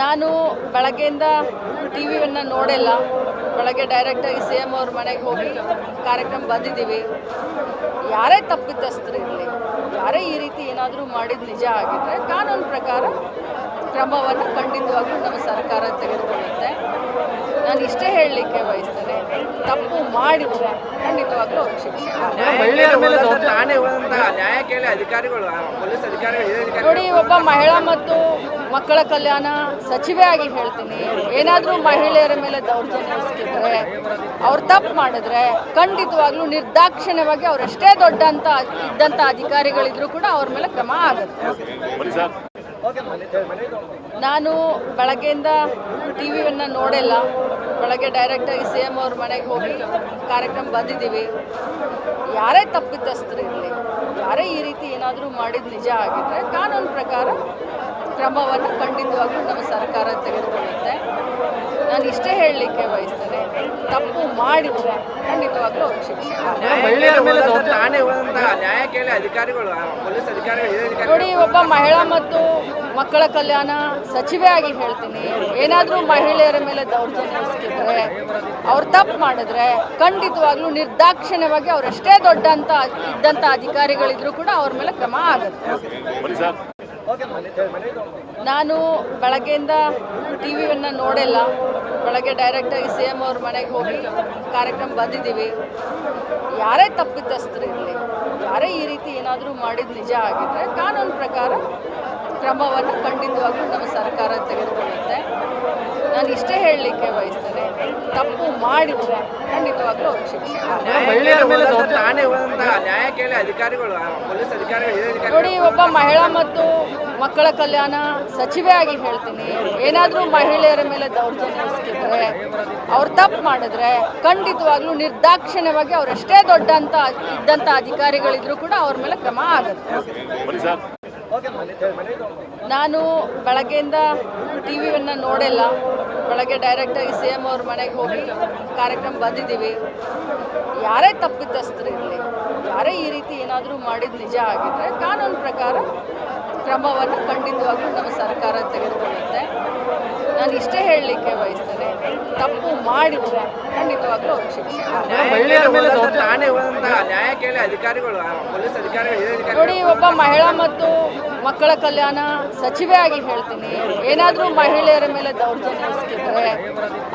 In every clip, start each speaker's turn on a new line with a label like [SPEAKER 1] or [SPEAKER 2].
[SPEAKER 1] ನಾನು ಬೆಳಗ್ಗೆಯಿಂದ ಟಿ ವಿಯನ್ನು ನೋಡಿಲ್ಲ. ಬೆಳಗ್ಗೆ ಡೈರೆಕ್ಟಾಗಿ ಸಿ ಎಂ ಅವ್ರ ಮನೆಗೆ ಹೋಗಿ ಕಾರ್ಯಕ್ರಮ ಬಂದಿದ್ದೀವಿ. ಯಾರೇ ತಪ್ಪಿತಸ್ಥರು ಇರಲಿ, ಯಾರೇ ಈ ರೀತಿ ಏನಾದರೂ ಮಾಡಿದ ನಿಜ ಆಗಿದ್ರೆ ಕಾನೂನು ಪ್ರಕಾರ ಕ್ರಮವನ್ನು ಖಂಡಿತವಾಗ್ಲೂ ನಮ್ಮ ಸರ್ಕಾರ ತೆಗೆದುಕೊಳ್ಳುತ್ತೆ. ನಾನು ಇಷ್ಟೇ ಹೇಳಲಿಕ್ಕೆ ಬಯಸ್ತೇನೆ ತಪ್ಪು ಮಾಡಿದ್ರೆ ಖಂಡಿತವಾಗ್ಲೂ ಅವ್ರಿಗೆ ಶಿಕ್ಷೆ.
[SPEAKER 2] ಮಹಿಳೆಯರ ಮೇಲೆ ಠಾಣೆ ಹೋದಂತಹ ನ್ಯಾಯ ಕೇಳಿ ಅಧಿಕಾರಿಗಳು ಪೊಲೀಸ್ ಅಧಿಕಾರಿಗಳು ಹಿರಿಯ ಅಧಿಕಾರಿಗಳು
[SPEAKER 1] ನೋಡಿ ಒಬ್ಬ ಮಹಿಳಾ ಮತ್ತು ಮಕ್ಕಳ ಕಲ್ಯಾಣ ಸಚಿವೆ ಆಗಿ ಹೇಳ್ತೀನಿ. ಏನಾದರೂ ಮಹಿಳೆಯರ ಮೇಲೆ ದೌರ್ಜನ್ಯ ಎಸಗಿದ್ರೆ ಅವ್ರು ತಪ್ಪು ಮಾಡಿದ್ರೆ ಖಂಡಿತವಾಗ್ಲೂ ನಿರ್ದಾಕ್ಷಿಣ್ಯವಾಗಿ ಅವರೆಷ್ಟೇ ದೊಡ್ಡ ಅಂತ ಇದ್ದಂಥ ಅಧಿಕಾರಿಗಳಿದ್ರು ಕೂಡ ಅವ್ರ ಮೇಲೆ ಕ್ರಮ ಆಗುತ್ತೆ. ನಾನು ಬೆಳಗ್ಗೆಯಿಂದ ಟಿ ವಿಯನ್ನು ನೋಡಿಲ್ಲ ಬೆಳಗ್ಗೆ ಡೈರೆಕ್ಟಾಗಿ ಸಿ ಎಂ ಅವ್ರ ಮನೆಗೆ ಹೋಗಿ ಕಾರ್ಯಕ್ರಮ ಬಂದಿದ್ದೀವಿ. ಯಾರೇ ತಪ್ಪಿತಸ್ಥರು ಇರಲಿ, ಯಾರೇ ಈ ರೀತಿ ಏನಾದರೂ ಮಾಡಿದ ನಿಜ ಆಗಿದ್ರೆ ಕಾನೂನು ಪ್ರಕಾರ ಕ್ರಮವನ್ನು ಖಂಡಿತವಾಗ್ಲೂ ನಮ್ಮ ಸರ್ಕಾರ ತೆಗೆದುಕೊಳ್ಳುತ್ತೆ. ನಾನು ಇಷ್ಟೇ ಹೇಳಲಿಕ್ಕೆ ಬಯಸ್ತೇನೆ ತಪ್ಪು ಮಾಡಿದ್ರೆ ಖಂಡಿತವಾಗ್ಲೂ ಅವ್ರಿಗೆ ಶಿಕ್ಷೆ.
[SPEAKER 2] ನ್ಯಾಯ ಕೇಳಿ ಅಧಿಕಾರಿಗಳು ಪೊಲೀಸ್ ಅಧಿಕಾರಿಗಳು ಹಿರಿಯ ಅಧಿಕಾರಿಗಳು
[SPEAKER 1] ನೋಡಿ ಒಬ್ಬ ಮಹಿಳಾ ಮತ್ತು ಮಕ್ಕಳ ಕಲ್ಯಾಣ ಸಚಿವೆ ಆಗಿ ಹೇಳ್ತೀನಿ. ಏನಾದರೂ ಮಹಿಳೆಯರ ಮೇಲೆ ದೌರ್ಜನ್ಯ ಎಸಗಿದ್ರೆ ಅವ್ರು ತಪ್ಪು ಮಾಡಿದ್ರೆ ಖಂಡಿತವಾಗ್ಲೂ ನಿರ್ದಾಕ್ಷಿಣ್ಯವಾಗಿ ಅವರೆಷ್ಟೇ ದೊಡ್ಡ ಅಂತ ಇದ್ದಂಥ ಅಧಿಕಾರಿಗಳಿದ್ರು ಕೂಡ ಅವ್ರ ಮೇಲೆ ಕ್ರಮ ಆಗುತ್ತೆ. ನಾನು ಬೆಳಗ್ಗೆಯಿಂದ ಟಿ ವಿಯನ್ನು ನೋಡಿಲ್ಲ. ಬೆಳಗ್ಗೆ ಡೈರೆಕ್ಟಾಗಿ ಸಿ ಎಂ ಅವ್ರ ಮನೆಗೆ ಹೋಗಿ ಕಾರ್ಯಕ್ರಮ ಬಂದಿದ್ದೀವಿ. ಯಾರೇ ತಪ್ಪಿತಸ್ಥರು ಇರಲಿ, ಯಾರೇ ಈ ರೀತಿ ಏನಾದರೂ ಮಾಡಿದ ನಿಜ ಆಗಿದ್ದರೆ ಕಾನೂನು ಪ್ರಕಾರ ಕ್ರಮವನ್ನು ಖಂಡಿತವಾಗ್ಲೂ ನಮ್ಮ ಸರ್ಕಾರ ತೆಗೆದುಕೊಳ್ಳುತ್ತೆ. ನಾನು ಇಷ್ಟೇ ಹೇಳಲಿಕ್ಕೆ ಬಯಸ್ತೇನೆ. ತಪ್ಪು ಮಾಡಿದರೆ ಖಂಡಿತವಾಗ್ಲೂ ಅವ್ರಿಗೆ ಶಿಕ್ಷೆ.
[SPEAKER 2] ಮಹಿಳೆಯರ ಮೇಲೆ ಠಾಣೆ ಹೋದಂತಹ ನ್ಯಾಯ ಕೇಳಿ ಅಧಿಕಾರಿಗಳು ಪೊಲೀಸ್ ಅಧಿಕಾರಿಗಳು ಹಿರಿಯ ಅಧಿಕಾರಿಗಳು.
[SPEAKER 1] ನೋಡಿ ಒಬ್ಬ ಮಹಿಳಾ ಮತ್ತು ಮಕ್ಕಳ ಕಲ್ಯಾಣ ಸಚಿವೆ ಆಗಿ ಹೇಳ್ತೀನಿ. ಏನಾದರೂ ಮಹಿಳೆಯರ ಮೇಲೆ ದೌರ್ಜನ್ಯ ಎಸಗಿದ್ರೆ ಅವ್ರು ತಪ್ಪು ಮಾಡಿದ್ರೆ ಖಂಡಿತವಾಗ್ಲೂ ನಿರ್ದಾಕ್ಷಿಣ್ಯವಾಗಿ ಅವರೆಷ್ಟೇ ದೊಡ್ಡ ಅಂತ ಇದ್ದಂಥ ಅಧಿಕಾರಿಗಳಿದ್ರು ಕೂಡ ಅವ್ರ ಮೇಲೆ ಕ್ರಮ ಆಗುತ್ತೆ. ನಾನು ಬೆಳಗ್ಗೆಯಿಂದ ಟಿ ವಿಯನ್ನು ನೋಡಿಲ್ಲ. ಬೆಳಗ್ಗೆ ಡೈರೆಕ್ಟಾಗಿ ಸಿ ಎಂ ಅವ್ರ ಮನೆಗೆ ಹೋಗಿ ಕಾರ್ಯಕ್ರಮ ಬಂದಿದ್ದೀವಿ. ಯಾರೇ ತಪ್ಪಿತಸ್ಥರು ಇರಲಿ, ಯಾರೇ ಈ ರೀತಿ ಏನಾದರೂ ಮಾಡಿದ ನಿಜ ಆಗಿದ್ದರೆ ಕಾನೂನು ಪ್ರಕಾರ ಕ್ರಮವನ್ನು ಖಂಡಿತವಾಗ್ಲೂ ನಮ್ಮ ಸರ್ಕಾರ ತೆಗೆದುಕೊಳ್ಳುತ್ತೆ. ನಾನು ಇಷ್ಟೇ ಹೇಳಲಿಕ್ಕೆ ಬಯಸ್ತೇನೆ. ತಪ್ಪು ಮಾಡಿದ್ರೆ ಖಂಡಿತವಾಗ್ಲೂ ಅವ್ರಿಗೆ ಶಿಕ್ಷೆ.
[SPEAKER 2] ನ್ಯಾಯ ಕೇಳಿ ಅಧಿಕಾರಿಗಳು ಪೊಲೀಸ್ ಅಧಿಕಾರಿಗಳು ಹಿರಿಯ ಅಧಿಕಾರಿಗಳು
[SPEAKER 1] ನೋಡಿ ಒಬ್ಬ ಮಹಿಳಾ ಮತ್ತು ಮಕ್ಕಳ ಕಲ್ಯಾಣ ಸಚಿವೆ ಆಗಿ ಹೇಳ್ತೀನಿ. ಏನಾದರೂ ಮಹಿಳೆಯರ ಮೇಲೆ ದೌರ್ಜನ್ಯ ಸಿಕ್ಕಿದ್ರೆ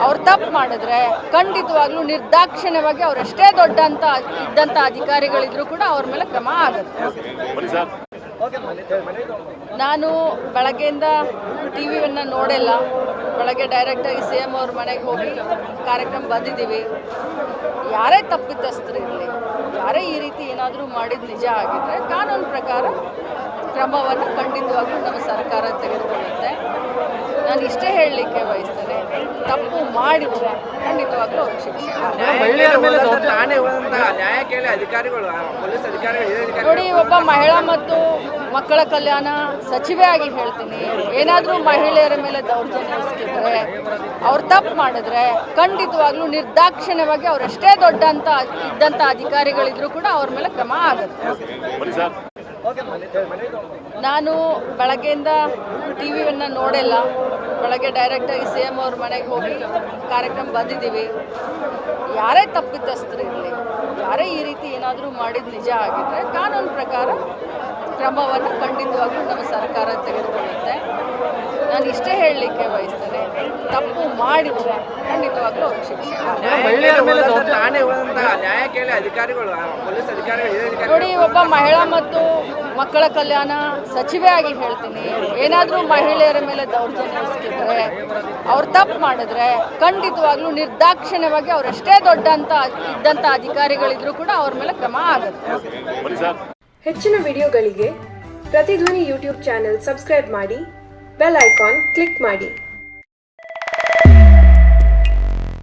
[SPEAKER 1] ಅವ್ರು ತಪ್ಪು ಮಾಡಿದ್ರೆ ಖಂಡಿತವಾಗ್ಲೂ ನಿರ್ದಾಕ್ಷಿಣ್ಯವಾಗಿ ಅವರೆಷ್ಟೇ ದೊಡ್ಡ ಅಂತ ಇದ್ದಂಥ ಅಧಿಕಾರಿಗಳಿದ್ರು ಕೂಡ ಅವ್ರ ಮೇಲೆ ಕ್ರಮ ಆಗುತ್ತೆ. ನಾನು ಬೆಳಗ್ಗೆಯಿಂದ ಟಿ ವಿಯನ್ನು ನೋಡಿಲ್ಲ. ಬೆಳಗ್ಗೆ ಡೈರೆಕ್ಟಾಗಿ ಸಿ ಎಂ ಅವ್ರ ಮನೆಗೆ ಹೋಗಿ ಕಾರ್ಯಕ್ರಮ ಬಂದಿದ್ದೀವಿ. ಯಾರೇ ತಪ್ಪಿತಸ್ಥರು ಇರಲಿ, ಯಾರೇ ಈ ರೀತಿ ಏನಾದರೂ ಮಾಡಿದ ನಿಜ ಆಗಿದ್ರೆ ಕಾನೂನು ಪ್ರಕಾರ ಕ್ರಮವನ್ನು ಖಂಡಿತವಾಗ್ಲೂ ನಮ್ಮ ಸರ್ಕಾರ ತೆಗೆದುಕೊಳ್ಳುತ್ತೆ. ನಾನು ಇಷ್ಟೇ ಹೇಳಲಿಕ್ಕೆ ಬಯಸ್ತೇನೆ. ತಪ್ಪು ಮಾಡಿದ್ರೆ ಖಂಡಿತವಾಗ್ಲೂ ಅವ್ರಿಗೆ ಶಿಕ್ಷೆ
[SPEAKER 2] ಮಹಿಳೆಯರ ಮೇಲೆ ಠಾಣೆ ಹೋದಂತಹ ನ್ಯಾಯ ಕೇಳಿ ಅಧಿಕಾರಿಗಳು ಪೊಲೀಸ್ ಅಧಿಕಾರಿಗಳು ಹಿರಿಯ ಅಧಿಕಾರಿಗಳು
[SPEAKER 1] ನೋಡಿ ಒಬ್ಬ ಮಹಿಳಾ ಮತ್ತು ಮಕ್ಕಳ ಕಲ್ಯಾಣ ಸಚಿವೆ ಆಗಿ ಹೇಳ್ತೀನಿ. ಏನಾದರೂ ಮಹಿಳೆಯರ ಮೇಲೆ ದೌರ್ಜನ್ಯ ಎಸಗಿದ್ರೆ ಅವ್ರು ತಪ್ಪು ಮಾಡಿದ್ರೆ ಖಂಡಿತವಾಗ್ಲೂ ನಿರ್ದಾಕ್ಷಿಣ್ಯವಾಗಿ ಅವರಷ್ಟೇ ದೊಡ್ಡ ಅಂತ ಇದ್ದಂಥ ಅಧಿಕಾರಿಗಳಿದ್ರು ಕೂಡ ಅವ್ರ ಮೇಲೆ ಕ್ರಮ ಆಗುತ್ತೆ. ನಾನು ಬೆಳಗ್ಗೆಯಿಂದ ಟಿ ವಿಯನ್ನು ನೋಡಿಲ್ಲ. ಬೆಳಗ್ಗೆ ಡೈರೆಕ್ಟಾಗಿ ಸಿ ಎಂ ಅವ್ರ ಮನೆಗೆ ಹೋಗಿ ಕಾರ್ಯಕ್ರಮ ಬಂದಿದ್ದೀವಿ. ಯಾರೇ ತಪ್ಪಿತಸ್ಥರು ಇರಲಿ ಯಾರೇ ಈ ರೀತಿ ಏನಾದರೂ ಮಾಡಿದ ನಿಜ ಆಗಿದ್ರೆ ಕಾನೂನು ಪ್ರಕಾರ ಕ್ರಮವನ್ನು ಖಂಡಿತವಾಗ್ಲೂ ನಮ್ಮ ಸರ್ಕಾರ ತೆಗೆದುಕೊಳ್ಳುತ್ತೆ. ನಾನು ಇಷ್ಟೇ ಹೇಳಲಿಕ್ಕೆ ಬಯಸ್ತೇನೆ ತಪ್ಪು ಮಾಡಿದರೆ ಖಂಡಿತವಾಗ್ಲೂ ಅವ್ರಿಗೆ ಶಿಕ್ಷೆ.
[SPEAKER 2] ಮಹಿಳೆಯರ ಮೇಲೆ ಠಾಣೆ ಹೋದಂತಹ ನ್ಯಾಯ ಕೇಳಿ ಅಧಿಕಾರಿಗಳು ಪೊಲೀಸ್ ಅಧಿಕಾರಿಗಳು ಹಿರಿಯ ಅಧಿಕಾರಿಗಳು
[SPEAKER 1] ನೋಡಿ ಒಬ್ಬ ಮಹಿಳಾ ಮತ್ತು ಮಕ್ಕಳ ಕಲ್ಯಾಣ ಸಚಿವೆ ಆಗಿ ಹೇಳ್ತೀನಿ. ಏನಾದರೂ ಮಹಿಳೆಯರ ಮೇಲೆ ದೌರ್ಜನ್ಯ ಎಸಗಿದ್ರೆ ಅವ್ರು ತಪ್ಪು ಮಾಡಿದ್ರೆ ಖಂಡಿತವಾಗ್ಲೂ ನಿರ್ದಾಕ್ಷಿಣ್ಯವಾಗಿ ಅವರೆಷ್ಟೇ ದೊಡ್ಡ ಅಂತ ಇದ್ದಂಥ ಅಧಿಕಾರಿಗಳಿದ್ರು ಕೂಡ ಅವ್ರ ಮೇಲೆ ಕ್ರಮ ಆಗುತ್ತೆ.
[SPEAKER 3] ಹೆಚ್ಚಿನ ವಿಡಿಯೋಗಳಿಗೆ ಪ್ರತಿಧ್ವನಿ ಯೂಟ್ಯೂಬ್ ಚಾನೆಲ್ ಸಬ್ಸ್ಕ್ರೈಬ್ ಮಾಡಿ ಬೆಲ್ ಐಕಾನ್ ಕ್ಲಿಕ್ ಮಾಡಿ.